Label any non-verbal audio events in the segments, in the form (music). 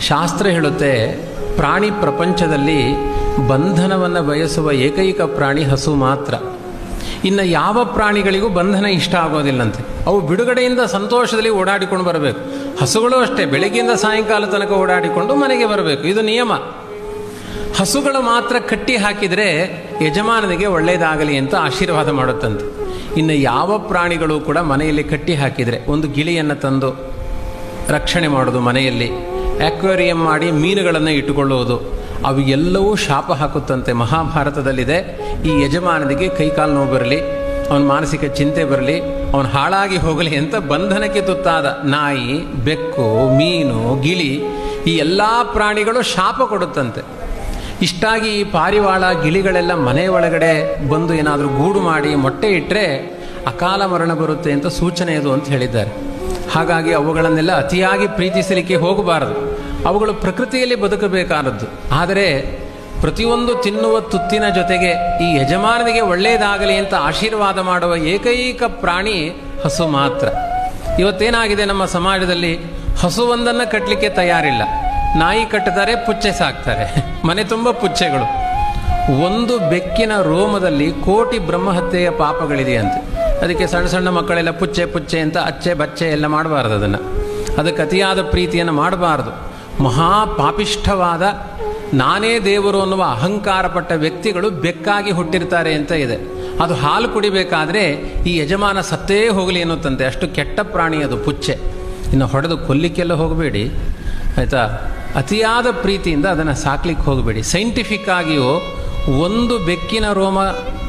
ಶಾಸ್ತ್ರ ಹೇಳುತ್ತೆ, ಪ್ರಾಣಿ ಪ್ರಪಂಚದಲ್ಲಿ ಬಂಧನವನ್ನು ಬಯಸುವ ಏಕೈಕ ಪ್ರಾಣಿ ಹಸು ಮಾತ್ರ. ಇನ್ನು ಯಾವ ಪ್ರಾಣಿಗಳಿಗೂ ಬಂಧನ ಇಷ್ಟ ಆಗೋದಿಲ್ಲಂತೆ. ಅವು ಬಿಡುಗಡೆಯಿಂದ ಸಂತೋಷದಲ್ಲಿ ಓಡಾಡಿಕೊಂಡು ಬರಬೇಕು. ಹಸುಗಳು ಅಷ್ಟೇ, ಬೆಳಗ್ಗೆಯಿಂದ ಸಾಯಂಕಾಲ ತನಕ ಓಡಾಡಿಕೊಂಡು ಮನೆಗೆ ಬರಬೇಕು. ಇದು ನಿಯಮ. ಹಸುಗಳು ಮಾತ್ರ ಕಟ್ಟಿ ಹಾಕಿದರೆ ಯಜಮಾನನಿಗೆ ಒಳ್ಳೆಯದಾಗಲಿ ಅಂತ ಆಶೀರ್ವಾದ ಮಾಡುತ್ತಂತೆ. ಇನ್ನು ಯಾವ ಪ್ರಾಣಿಗಳು ಕೂಡ ಮನೆಯಲ್ಲಿ ಕಟ್ಟಿ ಹಾಕಿದರೆ, ಒಂದು ಗಿಳಿಯನ್ನು ತಂದು ರಕ್ಷಣೆ ಮಾಡೋದು ಮನೆಯಲ್ಲಿ. ಆಕ್ವೇರಿಯಂ ಮಾಡಿ ಮೀನುಗಳನ್ನು ಇಟ್ಟುಕೊಳ್ಳುವುದು. ಅವು ಎಲ್ಲವೂ ಶಾಪ ಹಾಕುತ್ತಂತೆ. ಮಹಾಭಾರತದಲ್ಲಿದೆ. ಈ ಯಜಮಾನನಿಗೆ ಕೈಕಾಲು ನೋವು ಬರಲಿ, ಅವನ ಮಾನಸಿಕ ಚಿಂತೆ ಬರಲಿ, ಅವನು ಹಾಳಾಗಿ ಹೋಗಲಿ ಅಂತ ಬಂಧನಕ್ಕೆ ತುತ್ತಾದ ನಾಯಿ, ಬೆಕ್ಕು, ಮೀನು, ಗಿಳಿ, ಈ ಎಲ್ಲ ಪ್ರಾಣಿಗಳು ಶಾಪ ಕೊಡುತ್ತಂತೆ. ಇಷ್ಟಾಗಿ ಈ ಪಾರಿವಾಳ ಗಿಳಿಗಳೆಲ್ಲ ಮನೆ ಒಳಗಡೆ ಬಂದು ಏನಾದರೂ ಗೂಡು ಮಾಡಿ ಮೊಟ್ಟೆ ಇಟ್ಟರೆ ಅಕಾಲ ಮರಣ ಬರುತ್ತೆ ಅಂತ ಸೂಚನೆ ಇದು ಅಂತ ಹೇಳಿದ್ದಾರೆ. ಹಾಗಾಗಿ ಅವುಗಳನ್ನೆಲ್ಲ ಅತಿಯಾಗಿ ಪ್ರೀತಿಸಲಿಕ್ಕೆ ಹೋಗಬಾರದು. ಅವುಗಳು ಪ್ರಕೃತಿಯಲ್ಲಿ ಬದುಕಬೇಕಾದದ್ದು. ಆದರೆ ಪ್ರತಿಯೊಂದು ತಿನ್ನುವ ತುತ್ತಿನ ಜೊತೆಗೆ ಈ ಯಜಮಾನನಿಗೆ ಒಳ್ಳೆಯದಾಗಲಿ ಅಂತ ಆಶೀರ್ವಾದ ಮಾಡುವ ಏಕೈಕ ಪ್ರಾಣಿ ಹಸು ಮಾತ್ರ. ಇವತ್ತೇನಾಗಿದೆ ನಮ್ಮ ಸಮಾಜದಲ್ಲಿ? ಹಸುವೊಂದನ್ನು ಕಟ್ಟಲಿಕ್ಕೆ ತಯಾರಿಲ್ಲ. ನಾಯಿ ಕಟ್ಟುತ್ತಾರೆ ಪುಚ್ಚೆ ಸಾಕ್ತಾರೆ. ಮನೆ ತುಂಬ ಪುಚ್ಚೆಗಳು. ಒಂದು ಬೆಕ್ಕಿನ ರೋಮದಲ್ಲಿ ಕೋಟಿ ಬ್ರಹ್ಮಹತ್ಯೆಯ ಪಾಪಗಳಿದೆಯಂತೆ ಅದಕ್ಕೆ ಸಣ್ಣ ಸಣ್ಣ ಮಕ್ಕಳೆಲ್ಲ ಪುಚ್ಚೆ ಪುಚ್ಚೆ ಅಂತ ಅಚ್ಚೆ ಬಚ್ಚೆ ಎಲ್ಲ ಮಾಡಬಾರ್ದು ಅದನ್ನು. ಅದಕ್ಕೆ ಅತಿಯಾದ ಪ್ರೀತಿಯನ್ನು ಮಾಡಬಾರ್ದು. ಮಹಾ ಪಾಪಿಷ್ಠವಾದ ನಾನೇ ದೇವರು ಅನ್ನುವ ಅಹಂಕಾರಪಟ್ಟ ವ್ಯಕ್ತಿಗಳು ಬೆಕ್ಕಾಗಿ ಹುಟ್ಟಿರ್ತಾರೆ ಅಂತ ಇದೆ. ಅದು ಹಾಲು ಕುಡಿಬೇಕಾದ್ರೆ ಈ ಯಜಮಾನ ಸತ್ತೇ ಹೋಗಲಿ ಅನ್ನುತ್ತಂತೆ ಅಷ್ಟು ಕೆಟ್ಟ ಪ್ರಾಣಿ ಅದು, ಪುಚ್ಚೆ. ಇನ್ನು ಹೊಡೆದು ಕೊಲ್ಲಿಕ್ಕೆಲ್ಲ ಹೋಗಬೇಡಿ. ಆಯಿತಾ? ಅತಿಯಾದ ಪ್ರೀತಿಯಿಂದ ಅದನ್ನು ಸಾಕ್ಲಿಕ್ಕೆ ಹೋಗಬೇಡಿ. ಸೈಂಟಿಫಿಕ್ ಆಗಿಯೂ, ಒಂದು ಬೆಕ್ಕಿನ ರೋಮ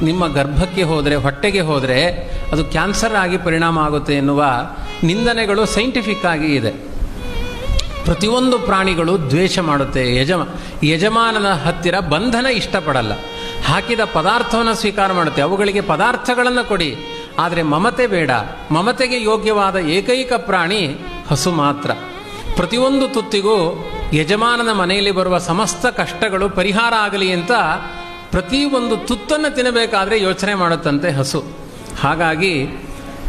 ನಿಮ್ಮ ಗರ್ಭಕ್ಕೆ ಹೋದರೆ, ಹೊಟ್ಟೆಗೆ ಹೋದರೆ ಅದು ಕ್ಯಾನ್ಸರ್ ಆಗಿ ಪರಿಣಾಮ ಆಗುತ್ತೆ ಎನ್ನುವ ನಿಂದನೆಗಳು ಸೈಂಟಿಫಿಕ್ ಆಗಿ ಇದೆ. ಪ್ರತಿಯೊಂದು ಪ್ರಾಣಿಗಳು ದ್ವೇಷ ಮಾಡುತ್ತೆ. ಯಜಮ ಯಜಮಾನನ ಹತ್ತಿರ ಬಂಧನ ಇಷ್ಟಪಡಲ್ಲ. ಹಾಕಿದ ಪದಾರ್ಥವನ್ನು ಸ್ವೀಕಾರ ಮಾಡುತ್ತೆ. ಅವುಗಳಿಗೆ ಪದಾರ್ಥಗಳನ್ನು ಕೊಡಿ. ಆದರೆ ಮಮತೆ ಬೇಡ. ಮಮತೆಗೆ ಯೋಗ್ಯವಾದ ಏಕೈಕ ಪ್ರಾಣಿ ಹಸು ಮಾತ್ರ. ಪ್ರತಿಯೊಂದು ತುತ್ತಿಗೂ ಯಜಮಾನನ ಮನೆಯಲ್ಲಿ ಬರುವ ಸಮಸ್ತ ಕಷ್ಟಗಳು ಪರಿಹಾರ ಆಗಲಿ ಅಂತ ಪ್ರತಿಯೊಂದು ತುತ್ತನ್ನು ತಿನ್ನಬೇಕಾದ್ರೆ ಯೋಚನೆ ಮಾಡುತ್ತಂತೆ ಹಸು. ಹಾಗಾಗಿ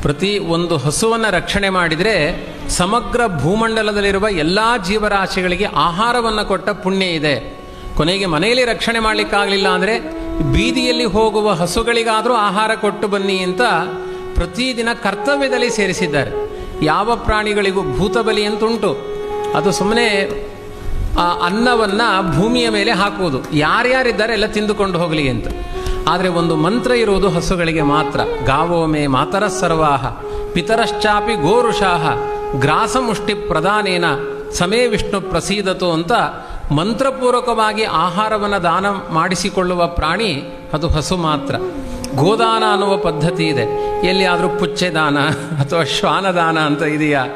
ಪ್ರತಿ ಒಂದು ಹಸುವನ್ನು ರಕ್ಷಣೆ ಮಾಡಿದರೆ ಸಮಗ್ರ ಭೂಮಂಡಲದಲ್ಲಿರುವ ಎಲ್ಲ ಜೀವರಾಶಿಗಳಿಗೆ ಆಹಾರವನ್ನು ಕೊಟ್ಟ ಪುಣ್ಯ ಇದೆ. ಕೊನೆಗೆ ಮನೆಯಲ್ಲಿ ರಕ್ಷಣೆ ಮಾಡಲಿಕ್ಕಾಗಲಿಲ್ಲ ಅಂದರೆ ಬೀದಿಯಲ್ಲಿ ಹೋಗುವ ಹಸುಗಳಿಗಾದರೂ ಆಹಾರ ಕೊಟ್ಟು ಬನ್ನಿ ಅಂತ ಪ್ರತಿದಿನ ಕರ್ತವ್ಯದಲ್ಲಿ ಸೇರಿಸಿದ್ದಾರೆ. ಯಾವ ಪ್ರಾಣಿಗಳಿಗೂ ಭೂತಬಲಿ ಅಂತುಂಟು ಅದು ಸುಮ್ಮನೆ ಅನ್ನವನ್ನು ಭೂಮಿಯ ಮೇಲೆ ಹಾಕುವುದು. ಯಾರ್ಯಾರಿದ್ದಾರೆ ಎಲ್ಲ ತಿಂದುಕೊಂಡು ಹೋಗಲಿ ಅಂತ. ಆದರೆ ಒಂದು ಮಂತ್ರ ಇರುವುದು ಹಸುಗಳಿಗೆ ಮಾತ್ರ. ಗಾವೋಮೆ ಮಾತರ ಸರ್ವಾಹ. ಪಿತರಶ್ಚಾಪಿ ಗೋರುಷಾಹ. ಗ್ರಾಸಮುಷ್ಟಿ ಪ್ರಧಾನೇನ. ಸಮೇ ವಿಷ್ಣು ಪ್ರಸೀದತು ಅಂತ ಮಂತ್ರಪೂರ್ವಕವಾಗಿ ಆಹಾರವನ್ನು ದಾನ ಮಾಡಿಸಿಕೊಳ್ಳುವ ಪ್ರಾಣಿ ಅದು ಹಸು ಮಾತ್ರ. ಗೋದಾನ ಅನ್ನುವ ಪದ್ಧತಿ ಇದೆ. ಎಲ್ಲಿ ಪುಚ್ಚೆ ದಾನ ಅಥವಾ ಶ್ವಾನದಾನ ಅಂತ ಇದೆಯಾ?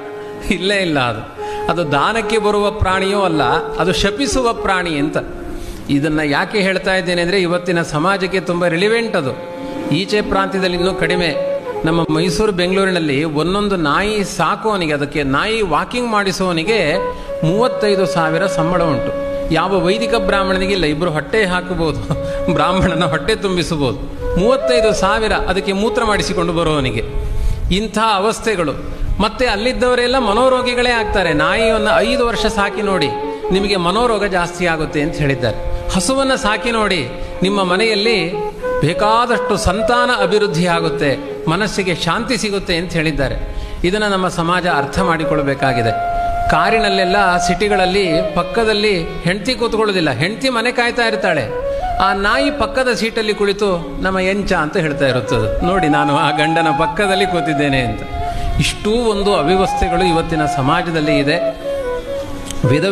ಇಲ್ಲೇ ಇಲ್ಲ ಅದು. ಅದು ದಾನಕ್ಕೆ ಬರುವ ಪ್ರಾಣಿಯೂ ಅಲ್ಲ, ಅದು ಶಪಿಸುವ ಪ್ರಾಣಿ ಅಂತ. ಇದನ್ನು ಯಾಕೆ ಹೇಳ್ತಾ ಇದ್ದೇನೆ ಅಂದರೆ ಇವತ್ತಿನ ಸಮಾಜಕ್ಕೆ ತುಂಬ ರಿಲಿವೆಂಟ್ ಅದು. ಈಚೆ ಪ್ರಾಂತ್ಯದಲ್ಲಿ ಇನ್ನೂ ಕಡಿಮೆ. ನಮ್ಮ ಮೈಸೂರು, ಬೆಂಗಳೂರಿನಲ್ಲಿ ಒಂದೊಂದು ನಾಯಿ ಸಾಕುವವನಿಗೆ, ಅದಕ್ಕೆ ನಾಯಿ ವಾಕಿಂಗ್ ಮಾಡಿಸುವವನಿಗೆ ಮೂವತ್ತೈದು ಸಾವಿರ ಸಂಬಳ ಉಂಟು. ಯಾವ ವೈದಿಕ ಬ್ರಾಹ್ಮಣನಿಗೆ ಇಲ್ಲ ಇಬ್ಬರು ಹೊಟ್ಟೆ ಹಾಕಬಹುದು, (laughs) ಬ್ರಾಹ್ಮಣನ ಹೊಟ್ಟೆ ತುಂಬಿಸಬಹುದು. ಮೂವತ್ತೈದು ಸಾವಿರ ಅದಕ್ಕೆ ಮೂತ್ರ ಮಾಡಿಸಿಕೊಂಡು ಬರುವವನಿಗೆ. ಇಂಥ ಅವಸ್ಥೆಗಳು. ಮತ್ತೆ ಅಲ್ಲಿದ್ದವರೆಲ್ಲ ಮನೋರೋಗಿಗಳೇ ಆಗ್ತಾರೆ. ನಾಯಿಯನ್ನು ಐದು ವರ್ಷ ಸಾಕಿ ನೋಡಿ, ನಿಮಗೆ ಮನೋರೋಗ ಜಾಸ್ತಿ ಆಗುತ್ತೆ ಅಂತ ಹೇಳಿದ್ದಾರೆ. ಹಸುವನ್ನು ಸಾಕಿ ನೋಡಿ ನಿಮ್ಮ ಮನೆಯಲ್ಲಿ ಬೇಕಾದಷ್ಟು ಸಂತಾನ ಅಭಿವೃದ್ಧಿ ಆಗುತ್ತೆ, ಮನಸ್ಸಿಗೆ ಶಾಂತಿ ಸಿಗುತ್ತೆ ಅಂತ ಹೇಳಿದ್ದಾರೆ. ಇದನ್ನು ನಮ್ಮ ಸಮಾಜ ಅರ್ಥ ಮಾಡಿಕೊಳ್ಳಬೇಕಾಗಿದೆ ಕಾರಿನಲ್ಲೆಲ್ಲ ಸಿಟಿಗಳಲ್ಲಿ ಪಕ್ಕದಲ್ಲಿ ಹೆಂಡತಿ ಕೂತ್ಕೊಳ್ಳೋದಿಲ್ಲ, ಹೆಂಡತಿ ಮನೆ ಕಾಯ್ತಾ ಇರ್ತಾಳೆ. ಆ ನಾಯಿ ಪಕ್ಕದ ಸೀಟಲ್ಲಿ ಕುಳಿತು ನಮ್ಮ ಎಂಚ ಅಂತ ಹೇಳ್ತಾ ಇರುತ್ತದೆ. ನೋಡಿ ನಾನು ಆ ಗಂಡನ ಪಕ್ಕದಲ್ಲಿ ಕೂತಿದ್ದೇನೆ ಅಂತ. ಇಷ್ಟೂ ಒಂದು ಅವ್ಯವಸ್ಥೆಗಳು ಇವತ್ತಿನ ಸಮಾಜದಲ್ಲಿ ಇದೆ. ವಿಧ